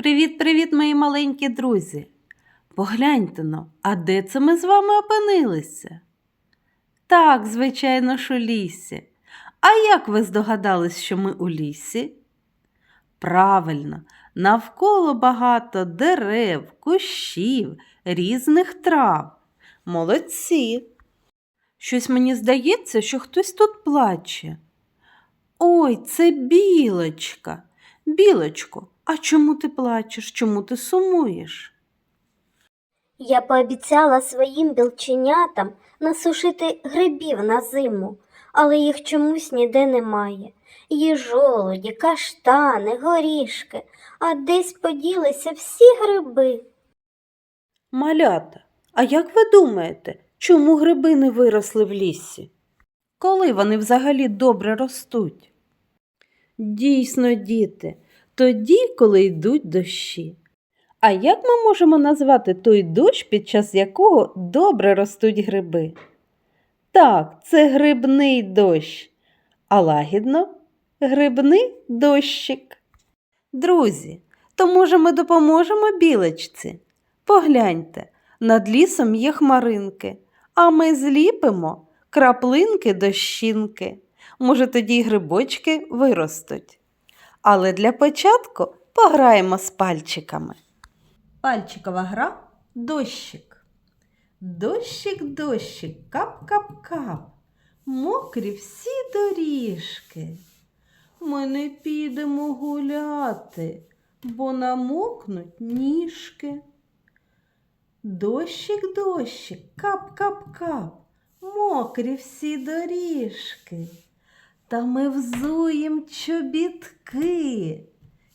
Привіт-привіт, мої маленькі друзі! Погляньте но, а де це ми з вами опинилися? Так, звичайно ж, у лісі. А як ви здогадались, що ми у лісі? Правильно, навколо багато дерев, кущів, різних трав. Молодці. Щось мені здається, що хтось тут плаче. Ой, це білочка. Білочко, а чому ти плачеш? Чому ти сумуєш? Я пообіцяла своїм білченятам насушити грибів на зиму, але їх чомусь ніде немає. Є жолуді, каштани, горішки, а десь поділися всі гриби. Малята, а як ви думаєте, чому гриби не виросли в лісі? Коли вони взагалі добре ростуть? Дійсно, діти, тоді, коли йдуть дощі. А як ми можемо назвати той дощ, під час якого добре ростуть гриби? Так, це грибний дощ, а лагідно грибний дощик. Друзі, то може ми допоможемо білочці? Погляньте, над лісом є хмаринки, а ми зліпимо краплинки дощинки. Може, тоді грибочки виростуть. Але для початку пограємо з пальчиками. Пальчикова гра дощик. Дощик, дощик, кап-кап-кап. Мокрі всі доріжки. Ми не підемо гуляти, бо намокнуть ніжки. Дощик, дощик, кап-кап-кап, мокрі всі доріжки. Та ми взуєм чобітки,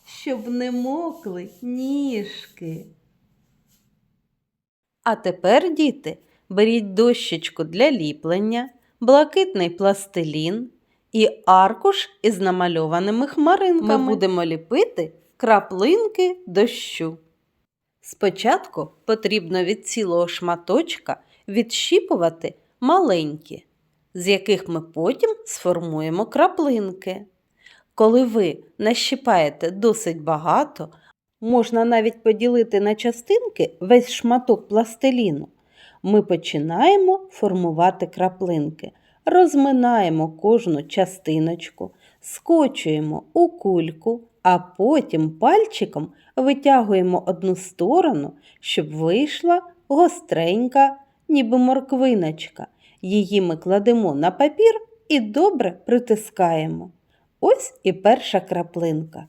щоб не мокли ніжки. А тепер, діти, беріть дощечку для ліплення, блакитний пластилін і аркуш із намальованими хмаринками. Ми будемо ліпити краплинки дощу. Спочатку потрібно від цілого шматочка відщіпувати маленькі, з яких ми потім сформуємо краплинки. Коли ви нащипаєте досить багато, можна навіть поділити на частинки весь шматок пластиліну. Ми починаємо формувати краплинки, розминаємо кожну частиночку, скочуємо у кульку, а потім пальчиком витягуємо одну сторону, щоб вийшла гостренька, ніби морквиночка. Її ми кладемо на папір і добре притискаємо. Ось і перша краплинка.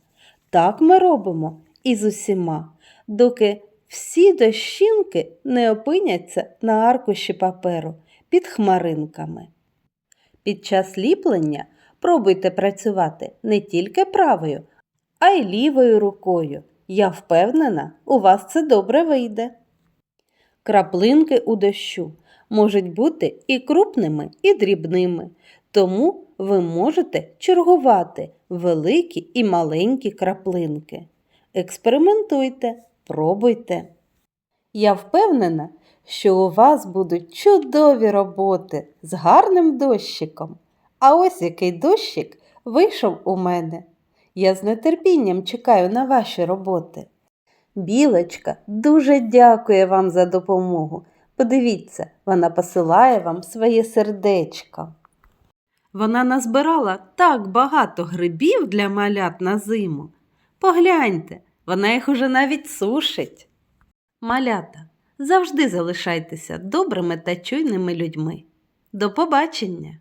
Так ми робимо і з усіма, доки всі дощинки не опиняться на аркуші паперу під хмаринками. Під час ліплення пробуйте працювати не тільки правою, а й лівою рукою. Я впевнена, у вас це добре вийде. Краплинки у дощу можуть бути і крупними, і дрібними, тому ви можете чергувати великі і маленькі краплинки. Експериментуйте, пробуйте. Я впевнена, що у вас будуть чудові роботи з гарним дощиком. А ось який дощик вийшов у мене. Я з нетерпінням чекаю на ваші роботи. Білочка дуже дякує вам за допомогу. Подивіться, вона посилає вам своє сердечко. Вона назбирала так багато грибів для малят на зиму. Погляньте, вона їх уже навіть сушить. Малята, завжди залишайтеся добрими та чуйними людьми. До побачення!